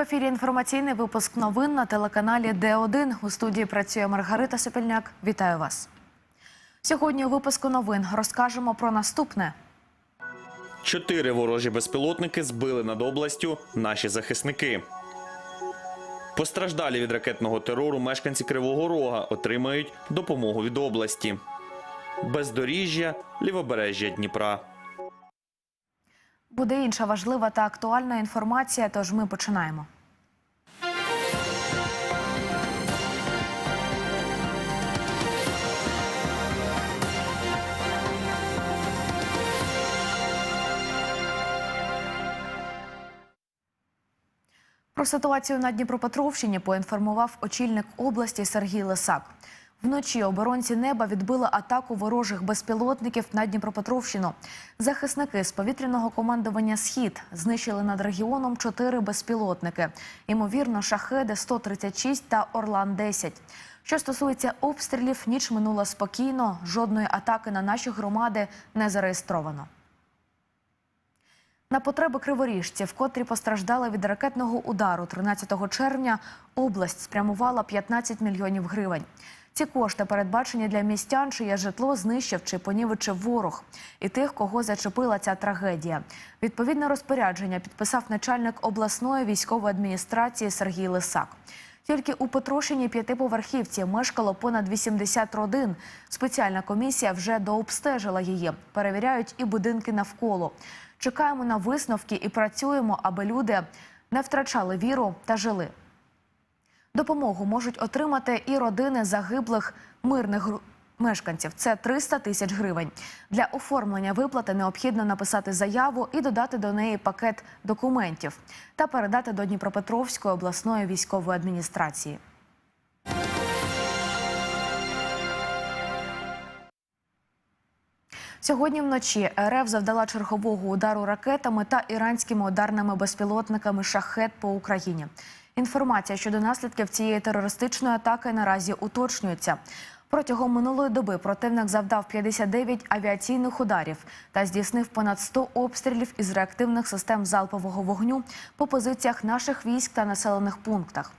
ефірі інформаційний випуск новин на телеканалі Д1. У студії працює Маргарита Сопільняк. Вітаю вас. Сьогодні у випуску новин розкажемо про наступне. Чотири ворожі безпілотники збили над областю наші захисники. Постраждалі від ракетного терору мешканці Кривого Рога отримають допомогу від області. Бездоріжжя, лівобережжя Дніпра. Буде інша важлива та актуальна інформація. Тож ми починаємо. Про ситуацію на Дніпропетровщині поінформував очільник області Сергій Лисак. Вночі оборонці неба відбили атаку ворожих безпілотників на Дніпропетровщину. Захисники з повітряного командування Схід знищили над регіоном чотири безпілотники. Ймовірно, шахеди 136 та Орлан 10 Що стосується обстрілів, ніч минула спокійно. Жодної атаки на наші громади не зареєстровано. На потреби криворіжців, котрі постраждали від ракетного удару 13 червня, область спрямувала 15 мільйонів гривень. Ці кошти передбачені для містян, чиє житло знищив чи понівечив ворог, і тих, кого зачепила ця трагедія. Відповідне розпорядження підписав начальник обласної військової адміністрації Сергій Лисак. Тільки у Петрошині п'ятиповерхівці мешкало понад 80 родин. Спеціальна комісія вже дообстежила її. Перевіряють і будинки навколо. Чекаємо на висновки і працюємо, аби люди не втрачали віру та жили. Допомогу можуть отримати і родини загиблих мирних мешканців. Це 300 тисяч гривень. Для оформлення виплати необхідно написати заяву і додати до неї пакет документів та передати до Дніпропетровської обласної військової адміністрації. Сьогодні вночі РФ завдала чергового удару ракетами та іранськими ударними безпілотниками шахет по Україні. Інформація щодо наслідків цієї терористичної атаки наразі уточнюється. Протягом минулої доби противник завдав 59 авіаційних ударів та здійснив понад 100 обстрілів із реактивних систем залпового вогню по позиціях наших військ та населених пунктах.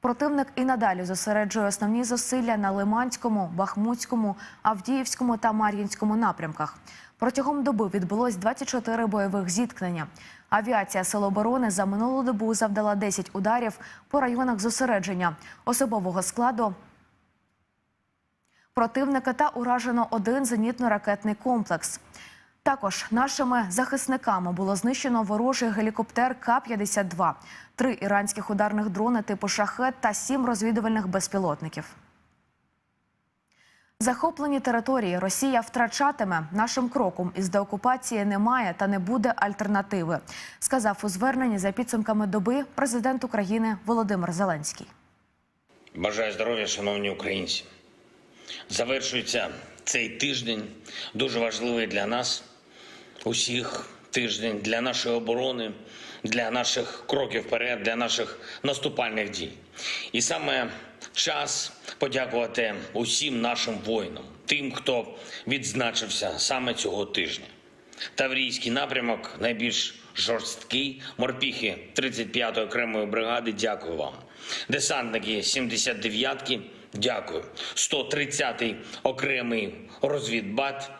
Противник і надалі зосереджує основні зусилля на Лиманському, Бахмутському, Авдіївському та Мар'їнському напрямках. Протягом доби відбулось 24 бойових зіткнення. Авіація Сил оборони за минулу добу завдала 10 ударів по районах зосередження особового складу противника та уражено один зенітно-ракетний комплекс. Також нашими захисниками було знищено ворожий гелікоптер К-52, три іранських ударних дрони типу шахет та сім розвідувальних безпілотників. Захоплені території Росія втрачатиме нашим кроком із деокупації немає та не буде альтернативи, сказав у зверненні за підсумками доби президент України Володимир Зеленський. Бажаю здоров'я, шановні українці. Завершується цей тиждень, дуже важливий для нас, усіх тиждень, для нашої оборони, для наших кроків вперед, для наших наступальних дій. І саме час подякувати усім нашим воїнам, тим, хто відзначився саме цього тижня. Таврійський напрямок найбільш жорсткий. Морпіхи 35-ї окремої бригади. Дякую вам. Десантники 79-ки. Дякую. 130-й окремий розвідбат.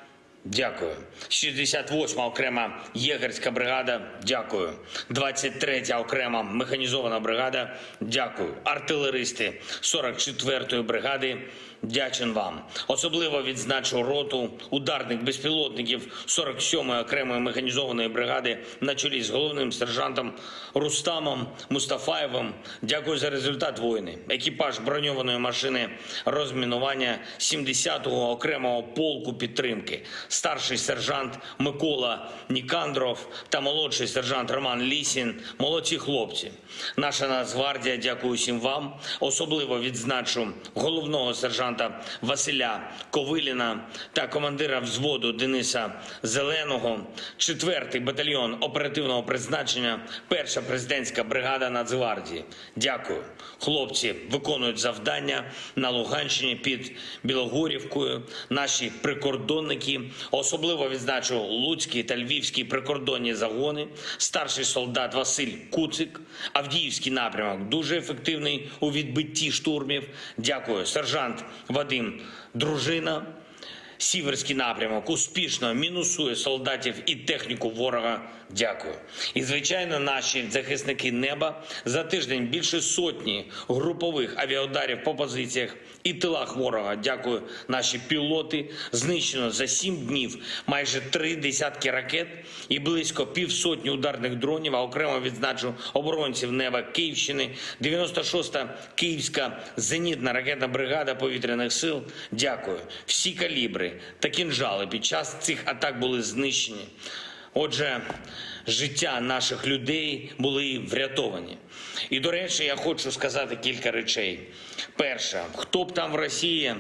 Дякую. 68-ма окрема єгерська бригада. Дякую. 23-я окрема механізована бригада. Дякую. Артилеристи 44-ї бригади. Дячен вам. Особливо відзначу роту ударних безпілотників 47-ї окремої механізованої бригади на чолі з головним сержантом Рустамом Мустафаєвим. Дякую за результат воїни. Екіпаж броньованої машини розмінування 70-го окремого полку підтримки. Старший сержант Микола Нікандров та молодший сержант Роман Лісін. Молодці хлопці. Наша Нацгвардія, дякую всім вам. Особливо відзначу головного сержанта сержанта Василя Ковиліна та командира взводу Дениса Зеленого, 4-й батальйон оперативного призначення, перша президентська бригада Нацгвардії. Дякую. Хлопці виконують завдання на Луганщині під Білогорівкою. Наші прикордонники особливо відзначу Луцький та Львівський прикордонні загони. Старший солдат Василь Куцик, Авдіївський напрямок дуже ефективний у відбитті штурмів. Дякую, сержант Вадим Дружина. Сіверський напрямок успішно мінусує солдатів і техніку ворога. Дякую. І звичайно, наші захисники неба за тиждень більше сотні групових авіаударів по позиціях і тилах ворога. Дякую, наші пілоти. Знищено за сім днів майже три десятки ракет і близько півсотні ударних дронів. А окремо відзначу оборонців неба Київщини, 96-та Київська зенітна ракетна бригада повітряних сил. Дякую. Всі калібри та кінжали під час цих атак були знищені. Отже, життя наших людей були врятовані. І до речі, я хочу сказати кілька речей. Перше, хто б там в Росії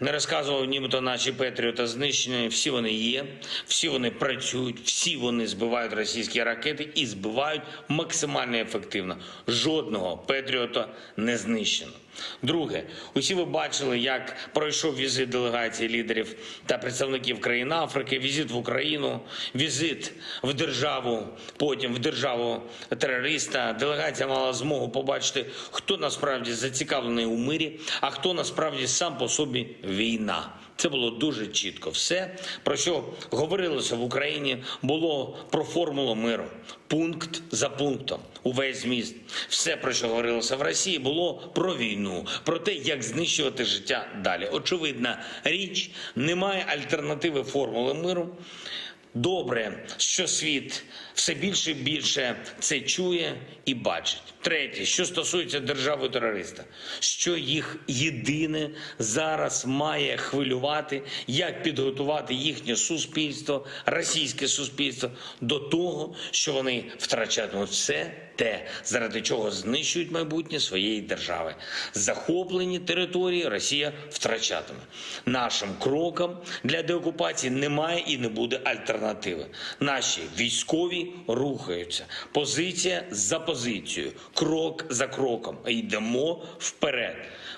не розказував, нібито наші Петріота знищені, всі вони є, всі вони працюють, всі вони збивають російські ракети і збивають максимально ефективно. Жодного Петріота не знищено. Друге, усі ви бачили, як пройшов візит делегації лідерів та представників країн Африки, візит в Україну, візит в державу, потім в державу терориста. Делегація мала змогу побачити, хто насправді зацікавлений у мирі, а хто насправді сам по собі війна. Це було дуже чітко. Все, про що говорилося в Україні, було про формулу миру, пункт за пунктом. Увесь зміст. Все, про що говорилося в Росії, було про війну, про те, як знищувати життя далі. Очевидна річ, немає альтернативи формули миру. Добре, що світ все більше і більше це чує і бачить. Третє, що стосується держави терориста, що їх єдине зараз має хвилювати, як підготувати їхнє суспільство, російське суспільство до того, що вони втрачатимуть все те, заради чого знищують майбутнє своєї держави. Захоплені території Росія втрачатиме. Нашим крокам для деокупації немає і не буде альтернативи. Наші військові рухаються. Позиція за позицією, крок за кроком. Йдемо вперед.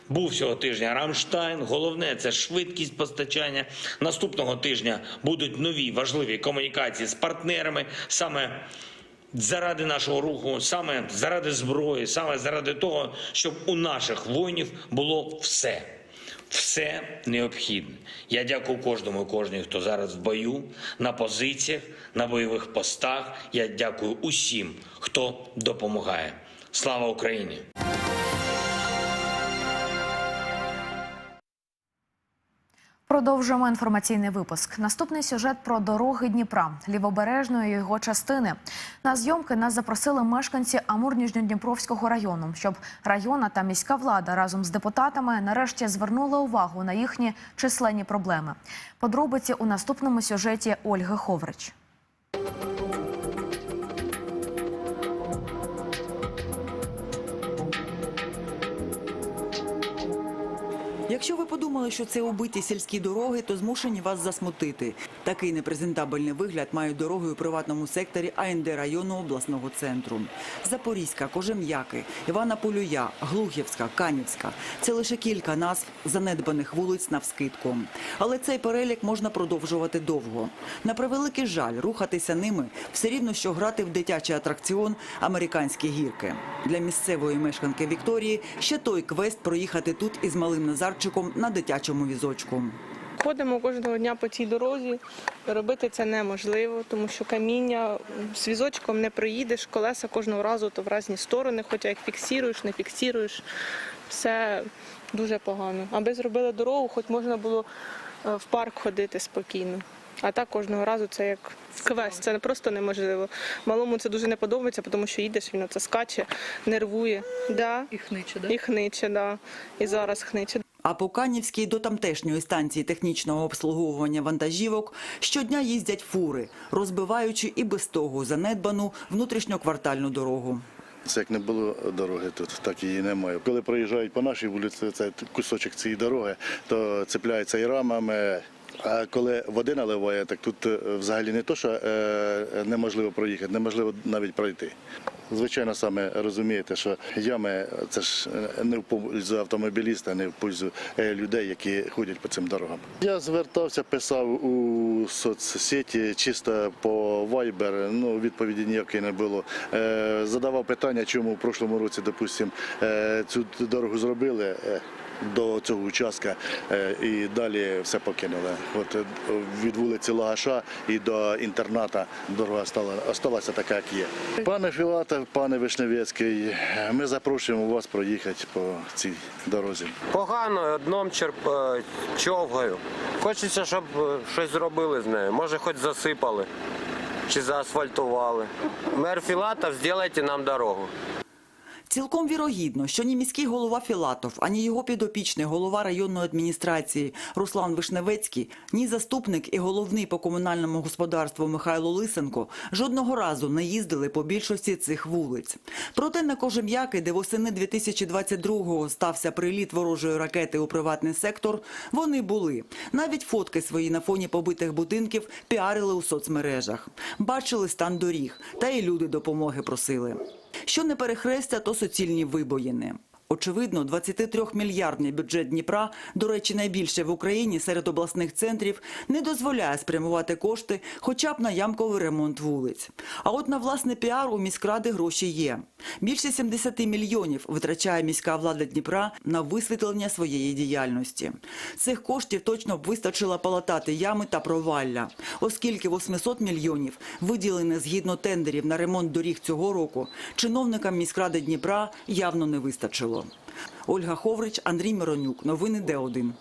Був цього тижня Рамштайн. Головне це швидкість постачання. Наступного тижня будуть нові важливі комунікації з партнерами. Саме заради нашого руху, саме заради зброї, саме заради того, щоб у наших воїнів було все. Все необхідне. Я дякую кожному і кожній, хто зараз в бою, на позиціях, на бойових постах. Я дякую усім, хто допомагає. Слава Україні! Продовжуємо інформаційний випуск. Наступний сюжет про дороги Дніпра, лівобережної його частини. На зйомки нас запросили мешканці Амур-Ніжньодніпровського району, щоб районна та міська влада разом з депутатами нарешті звернула увагу на їхні численні проблеми. Подробиці у наступному сюжеті Ольги Ховрич. Якщо ви подумали, що це убиті сільські дороги, то змушені вас засмутити. Такий непрезентабельний вигляд мають дороги у приватному секторі АНД району обласного центру. Запорізька, Кожем'яки, Івана Полюя, Глухівська, Канівська – це лише кілька назв занедбаних вулиць навскидку. Але цей перелік можна продовжувати довго. На превеликий жаль, рухатися ними все рівно, що грати в дитячий атракціон «Американські гірки». Для місцевої мешканки Вікторії ще той квест проїхати тут із малим Назарчиком на дитячому візочку. Ходимо кожного дня по цій дорозі. Робити це неможливо, тому що каміння з візочком не проїдеш, колеса кожного разу то в різні сторони, хоча їх фіксуєш, не фіксуєш. Все дуже погано. Аби зробили дорогу, хоч можна було е, в парк ходити спокійно. А так кожного разу це як квест, це просто неможливо. Малому це дуже не подобається, тому що їдеш, він це скаче, нервує. Да. І хниче, да? І хниче, да. і зараз хниче. А по Канівській до тамтешньої станції технічного обслуговування вантажівок щодня їздять фури, розбиваючи і без того занедбану внутрішньоквартальну дорогу. Це як не було дороги тут, так її немає. Коли проїжджають по нашій вулиці, це кусочок цієї дороги, то цепляється і рамами. А коли води наливає, так тут е, взагалі не то, що е, неможливо проїхати, неможливо навіть пройти. Звичайно, саме розумієте, що ями це ж е, не в пользу автомобіліста, не в пользу людей, які ходять по цим дорогам. Я звертався, писав у соцсеті чисто по Viber, ну відповіді ніякої не було. Задавав питання, чому в прошлому році, допустим, е, цю дорогу зробили. До цього участка е, і далі все покинули. От е, від вулиці Лагаша і до інтерната дорога стала осталася така, як є. Пане Філатов, пане Вишневецький, ми запрошуємо вас проїхати по цій дорозі. Погано, дном черп е, човгаю. Хочеться, щоб щось зробили з нею. Може, хоч засипали чи заасфальтували. Мер Філатов, зробіть нам дорогу. Цілком вірогідно, що ні міський голова Філатов, ані його підопічний голова районної адміністрації Руслан Вишневецький, ні заступник і головний по комунальному господарству Михайло Лисенко жодного разу не їздили по більшості цих вулиць. Проте на Кожем'яки, де восени 2022-го стався приліт ворожої ракети у приватний сектор, вони були. Навіть фотки свої на фоні побитих будинків піарили у соцмережах. Бачили стан доріг, та й люди допомоги просили. Що не перехрестя, то суцільні вибоїни. Очевидно, 23-мільярдний бюджет Дніпра, до речі, найбільше в Україні серед обласних центрів, не дозволяє спрямувати кошти хоча б на ямковий ремонт вулиць. А от на власний піар у міськради гроші є. Більше 70 мільйонів витрачає міська влада Дніпра на висвітлення своєї діяльності. Цих коштів точно б вистачило полатати ями та провалля, оскільки 800 мільйонів виділені згідно тендерів на ремонт доріг цього року, чиновникам міськради Дніпра явно не вистачило. Ольга Ховрич, Андрій Миронюк. Новини Д1.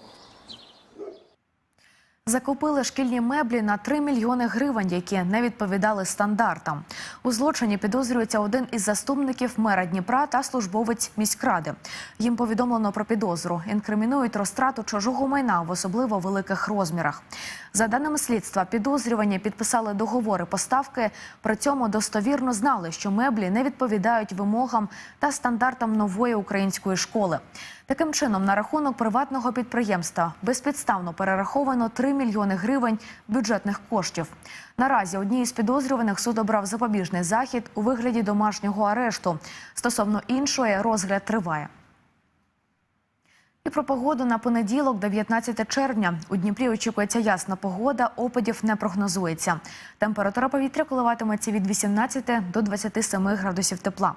Закупили шкільні меблі на 3 мільйони гривень, які не відповідали стандартам. У злочині підозрюється один із заступників мера Дніпра та службовець міськради. Їм повідомлено про підозру. Інкримінують розтрату чужого майна в особливо великих розмірах. За даними слідства, підозрювані підписали договори поставки. При цьому достовірно знали, що меблі не відповідають вимогам та стандартам нової української школи. Таким чином, на рахунок приватного підприємства безпідставно перераховано 3 мільйони гривень бюджетних коштів. Наразі одній із підозрюваних суд обрав запобіжний захід у вигляді домашнього арешту. Стосовно іншої розгляд триває. І про погоду на понеділок, 19 червня. У Дніпрі очікується ясна погода, опадів не прогнозується. Температура повітря коливатиметься від 18 до 27 градусів тепла.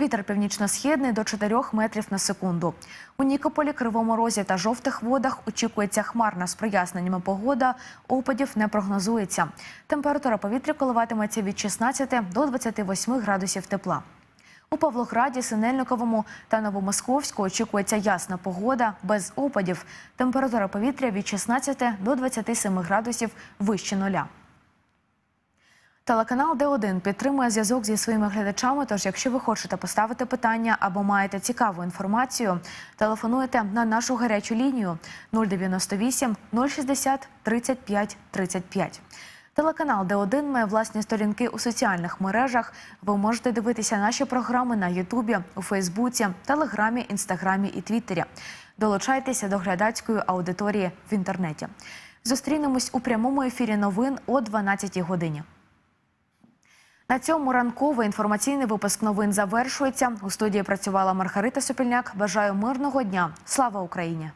Вітер північно-східний до 4 метрів на секунду. У Нікополі, Кривому Розі та жовтих водах очікується хмарна з проясненнями погода. Опадів не прогнозується. Температура повітря коливатиметься від 16 до 28 градусів тепла. У Павлограді, Синельниковому та Новомосковську очікується ясна погода без опадів. Температура повітря від 16 до 27 градусів вище нуля. Телеканал Д1 підтримує зв'язок зі своїми глядачами. Тож, якщо ви хочете поставити питання або маєте цікаву інформацію, телефонуйте на нашу гарячу лінію 098 060 35 35. Телеканал Д1 має власні сторінки у соціальних мережах. Ви можете дивитися наші програми на Ютубі, у Фейсбуці, Телеграмі, Інстаграмі і Твіттері. Долучайтеся до глядацької аудиторії в інтернеті. Зустрінемось у прямому ефірі новин о 12 годині. На цьому ранковий інформаційний випуск новин завершується. У студії працювала Маргарита Сопільняк. Бажаю мирного дня. Слава Україні!